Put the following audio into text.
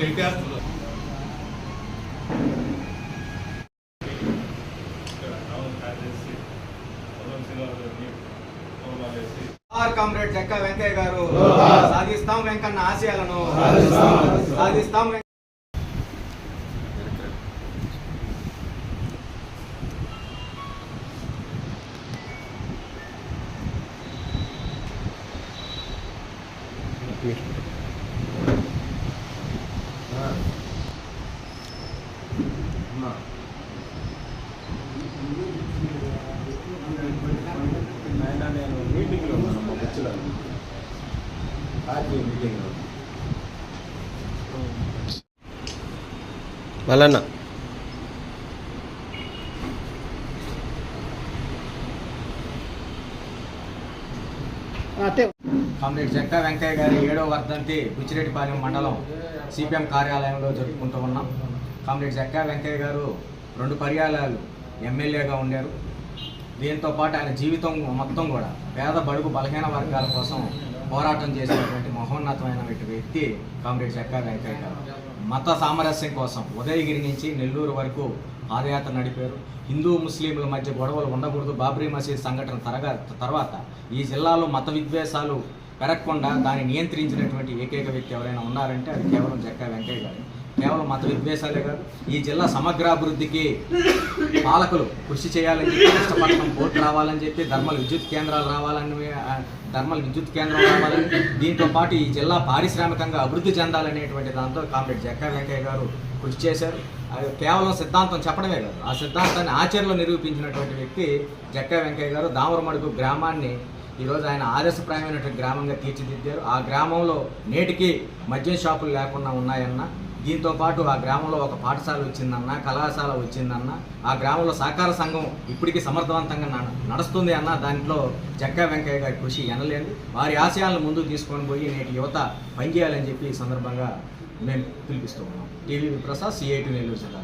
విద్యార్థులు are comrade Jakka Venkaiah గారు జోహార్. సాధిస్తాం వెంకన్న ఆశయాలను సాధిస్తాం. సాధిస్తాం వెంక- నేను మీటింగ్లో ఉన్నాను మా బుచ్చిలో పార్టీ మీటింగ్లో కామ్రేడ్ జక్క వెంకయ్య గారి ఏడవ వర్ధంతి బుచ్చిరెడ్డిపాలెం మండలం సిపిఎం కార్యాలయంలో జరుపుకుంటూ ఉన్నాం. కామ్రేడ్ జక్కా వెంకయ్య గారు రెండు పర్యాలాలు ఎమ్మెల్యేగా ఉండారు. దీంతో పాటు ఆయన జీవితం మొత్తం కూడా పేద బడుగు బలహీన వర్గాల కోసం పోరాటం చేసినటువంటి మహోన్నతమైన వ్యక్తి కామ్రేడ్ జక్కా వెంకయ్య గారు. మత సామరస్యం కోసం ఉదయగిరి నుంచి నెల్లూరు వరకు పాదయాత్ర నడిపారు. హిందూ ముస్లింల మధ్య గొడవలు ఉండకూడదు. బాబ్రీ మసీద్ సంఘటన తరగా తర్వాత ఈ జిల్లాలో మత విద్వేషాలు పెరగకుండా దాన్ని నియంత్రించినటువంటి ఏకైక వ్యక్తి ఎవరైనా ఉన్నారంటే అది కేవలం జక్కా వెంకయ్య గారు. కేవలం మత విద్వేషాలే కాదు ఈ జిల్లా సమగ్రాభివృద్ధికి పాలకులు కృషి చేయాలని చెప్పి కష్టపడటం పోర్టు రావాలని చెప్పి ధర్మల విద్యుత్ కేంద్రాలు రావాలని ధర్మల విద్యుత్ కేంద్రం రావాలని దీంతో పాటు ఈ జిల్లా పారిశ్రామికంగా అభివృద్ధి చెందాలనేటువంటి దాంతో కామ్రేడ్ జక్కా వెంకయ్య గారు కృషి చేశారు. అది కేవలం సిద్ధాంతం చెప్పడమే కాదు ఆ సిద్ధాంతాన్ని ఆచరణలో నిరూపించినటువంటి వ్యక్తి జక్కా వెంకయ్య గారు దామరమడుగు గ్రామాన్ని ఈరోజు ఆయన ఆదర్శప్రాయమైనటువంటి గ్రామంగా తీర్చిదిద్దారు. ఆ గ్రామంలో నేటికి మద్యం షాపులు లేకుండా ఉన్నాయన్న దీంతో పాటు ఆ గ్రామంలో ఒక పాఠశాల వచ్చిందన్న కళాశాల వచ్చిందన్న ఆ గ్రామంలో సహకార సంఘం ఇప్పటికీ సమర్థవంతంగా నడుస్తుంది అన్న దాంట్లో జక్కా వెంకయ్య గారి కృషి ఎనలేదు వారి ఆశయాలను ముందు తీసుకొని పోయి నేటి యువత పనిచేయాలని చెప్పి ఈ సందర్భంగా మేము పిలిపిస్తూ ఉన్నాం. టీవీ ప్రసాద్ సిఐటి నెల్లూరు జిల్లా